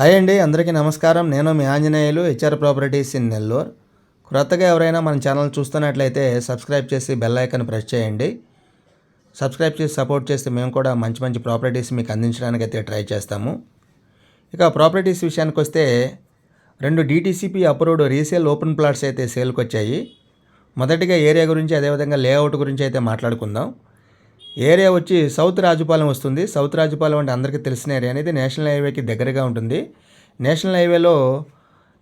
Hi అండి అందరికీ నమస్కారం. నేను మీ Anjaneyulu HR properties in Nellore క్రొత్తగా ఎవరైనా మన ఛానల్ చూస్తున్నట్లయితే సబ్స్క్రైబ్ చేసి బెల్ ఐకన్ ప్రెస్ చేయండి. సబ్స్క్రైబ్ చేసి సపోర్ట్ చేస్తే మేము కూడా మంచి మంచి ప్రాపర్టీస్ మీకు అందించడానికి అయితే ట్రై చేస్తాము. ఇక ప్రాపర్టీస్ విషయానికి వస్తే రెండు DTCP approved resale open plots అయితే సేల్కి వచ్చాయి. మొదటిగా ఏరియా గురించి అదేవిధంగా లేఅవుట్ గురించి అయితే మాట్లాడుకుందాం. ఏరియా వచ్చి సౌత్ రాజుపాలెం వస్తుంది. సౌత్ రాజుపాలెం అంటే అందరికీ తెలిసిన ఏరియా. అనేది నేషనల్ హైవేకి దగ్గరగా ఉంటుంది. నేషనల్ హైవేలో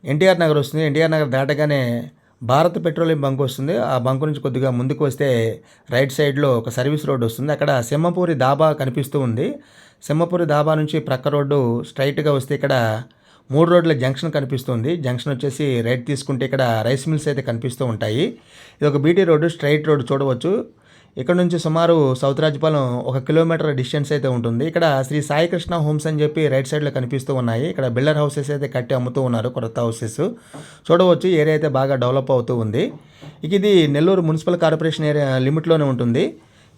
ఎన్టీఆర్ నగర్ వస్తుంది. ఎన్టీఆర్ నగర్ దాటగానే భారత్ పెట్రోలియం బంక్ వస్తుంది. ఆ బంక్ నుంచి కొద్దిగా ముందుకు వస్తే రైట్ సైడ్లో ఒక సర్వీస్ రోడ్ వస్తుంది. అక్కడ సింహపూరి దాబా కనిపిస్తూ ఉంది. సింహపూరి దాబా నుంచి ప్రక్క రోడ్డు స్ట్రైట్గా వస్తే ఇక్కడ మూడు రోడ్ల జంక్షన్ కనిపిస్తుంది జంక్షన్ వచ్చేసి రైట్ తీసుకుంటే ఇక్కడ రైస్ మిల్స్ అయితే కనిపిస్తూ ఉంటాయి. ఇది ఒక బీటీ రోడ్డు స్ట్రైట్ రోడ్ చూడవచ్చు. ఇక్కడ నుంచి సుమారు సౌత్ రాజపాలెం ఒక కిలోమీటర్ డిస్టెన్స్ అయితే ఉంటుంది. ఇక్కడ శ్రీ సాయికృష్ణ హోమ్స్ అని చెప్పి రైట్ సైడ్లో కనిపిస్తూ ఉన్నాయి. ఇక్కడ బిల్డర్ హౌసెస్ అయితే కట్టి అమ్ముతూ ఉన్నారు కొత్త హౌసెస్. చూడవచ్చు ఏరియా అయితే బాగా డెవలప్ అవుతూ ఉంది. ఇక ఇది నెల్లూరు మున్సిపల్ కార్పొరేషన్ ఏరియా లిమిట్లోనే ఉంటుంది.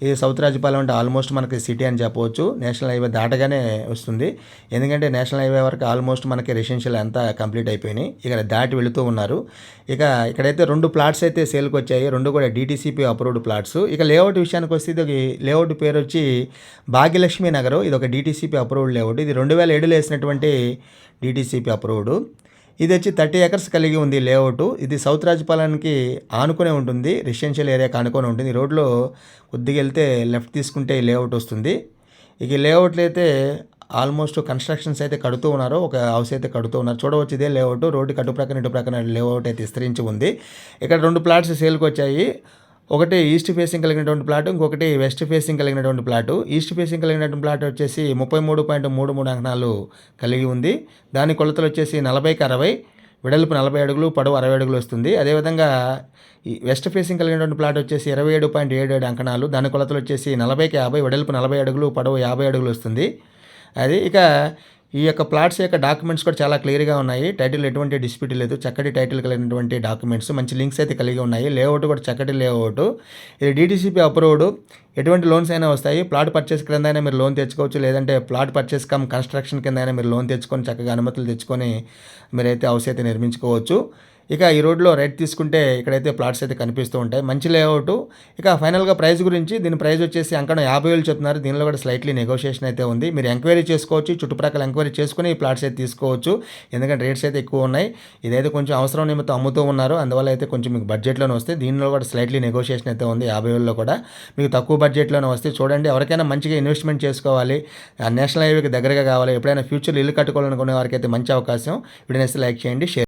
ఇది సౌత్ రాజుపాలెం అంటే ఆల్మోస్ట్ మనకి సిటీ అని చెప్పవచ్చు. నేషనల్ హైవే దాటగానే వస్తుంది. ఎందుకంటే నేషనల్ హైవే వరకు ఆల్మోస్ట్ మనకి రెసిడెన్షియల్ అంతా కంప్లీట్ అయిపోయినాయి. ఇక్కడ దాటి వెళుతూ ఉన్నారు. ఇక ఇక్కడైతే రెండు ప్లాట్స్ అయితే సేల్కి వచ్చాయి. రెండు కూడా డీటీసీపీ అప్రూవ్డ్ ప్లాట్స్ ఇక లేఅవుట్ విషయానికి వస్తే ఇది లేఅవుట్ పేరు వచ్చి భాగ్యలక్ష్మి నగర్. ఇది ఒక డీటీసీపీ అప్రూవ్డ్ లేఅవుట్ ఇది రెండు వేల ఏడులో వేసినటువంటి డీటీసీపీ అప్రూవ్డ్ ఇది వచ్చి థర్టీ ఎకర్స్ కలిగి ఉంది లేఅవుట్. ఇది సౌత్ రాజపాలెంకి ఆనుకునే ఉంటుంది. రెసిడెన్షియల్ ఏరియాకి ఆనుకొని ఉంటుంది. ఈ రోడ్లో కొద్దిగా వెళ్తే లెఫ్ట్ తీసుకుంటే ఈ లేఅవుట్ వస్తుంది. ఇక లేఅవుట్లు అయితే ఆల్మోస్ట్ కన్స్ట్రక్షన్స్ అయితే కడుతూ ఉన్నారు. ఒక హౌస్ అయితే కడుతూ ఉన్నారు. చూడవచ్చు ఇదే లేఅవుట్. రోడ్డు కటు ప్రక్కన ఇటు ప్రక్కన లేఅవుట్ అయితే విస్తరించి ఉంది. ఇక్కడ రెండు ప్లాట్స్ సేల్కి వచ్చాయి. ఒకటి ఈస్ట్ ఫేసింగ్ కలిగినటువంటి ప్లాట్ ఇంకొకటి వెస్ట్ ఫేసింగ్ కలిగినటువంటి ప్లాట్. ఈస్ట్ ఫేసింగ్ కలిగినటువంటి ప్లాట్ వచ్చేసి ముప్పై మూడు పాయింట్ మూడు మూడు అంకణాలు కలిగి ఉంది. దాని కొలతలు వచ్చేసి నలభైకి అరవై వెడల్పు నలభై అడుగులు పొడవు అరవై అడుగులు వస్తుంది. అదేవిధంగా ఈ వెస్ట్ ఫేసింగ్ కలిగినటువంటి ప్లాట్ వచ్చేసి ఇరవై ఏడు పాయింట్ ఏడు ఏడు అంకణాలు దాని కొలతలు వచ్చేసి నలభైకి యాభై వెడల్పు నలభై అడుగులు పొడవు యాభై అడుగులు వస్తుంది. అది ఇక ఈ యొక్క ప్లాట్స్ యొక్క డాక్యుమెంట్స్ కూడా చాలా క్లియర్గా ఉన్నాయి. టైటిల్ ఎటువంటి డిస్ప్యూట్ లేదు. చక్కటి టైటిల్ కలిగినటువంటి డాక్యుమెంట్స్ మంచి లింక్స్ అయితే కలిగి ఉన్నాయి. లేఅవుట్ కూడా చక్కటి లేఅవుట్. ఇది డీటీసీపీ అప్రూవ్డ్ ఎటువంటి లోన్స్ అయినా వస్తాయి. ప్లాట్ పర్చేస్ కింద అయినా మీరు లోన్ తెచ్చుకోవచ్చు. లేదంటే ప్లాట్ పర్చేస్ కమ్ కన్స్ట్రక్షన్ కింద అయినా మీరు లోన్ తెచ్చుకొని చక్కగా అనుమతులు తెచ్చుకొని మీరైతే హౌస్ అయితే నిర్మించుకోవచ్చు. ఇక ఈ రోడ్లో రైట్ తీసుకుంటే ఇక్కడైతే ప్లాట్స్ అయితే కనిపిస్తూ ఉంటాయి. మంచి లేఅవుట్. ఇక ఫైనల్గా ప్రైస్ గురించి దీని ప్రైస్ వచ్చేసి అంకణం యాభై వేలు చెప్తున్నారు. దీనిలో కూడా స్లైట్లీ నెగోషియేషన్ అయితే ఉంది. మీరు ఎంక్వైరీ చేసుకోవచ్చు చుట్టుప్రక్కల ఎంక్వైరీ చేసుకుని ఈ ప్లాట్స్ అయితే తీసుకోవచ్చు. ఎందుకంటే రేట్స్ అయితే ఎక్కువ ఉన్నాయి. ఇదైతే కొంచెం అవసరం నిమిత్తం అమ్ముతూ ఉన్నారు. అందువల్ల అయితే కొంచెం మీకు బడ్జెట్లోనే వస్తే దీనిలో కూడా స్లైట్లీ నెగోషియేషన్ అయితే ఉంది యాభై వేలలో కూడా. మీకు తక్కువ బడ్జెట్లోనే వస్తే చూడండి ఎవరికైనా మంచిగా ఇన్వెస్ట్మెంట్ చేసుకోవాలి. నేషనల్ హైవేకి దగ్గరగా కావాలి. ఎప్పుడైనా ఫ్యూచర్లో ఇల్లు కట్టుకోవాలనుకునే వారికి అయితే మంచి అవకాశం. వీడియోని లైక్ చేయండి షేర్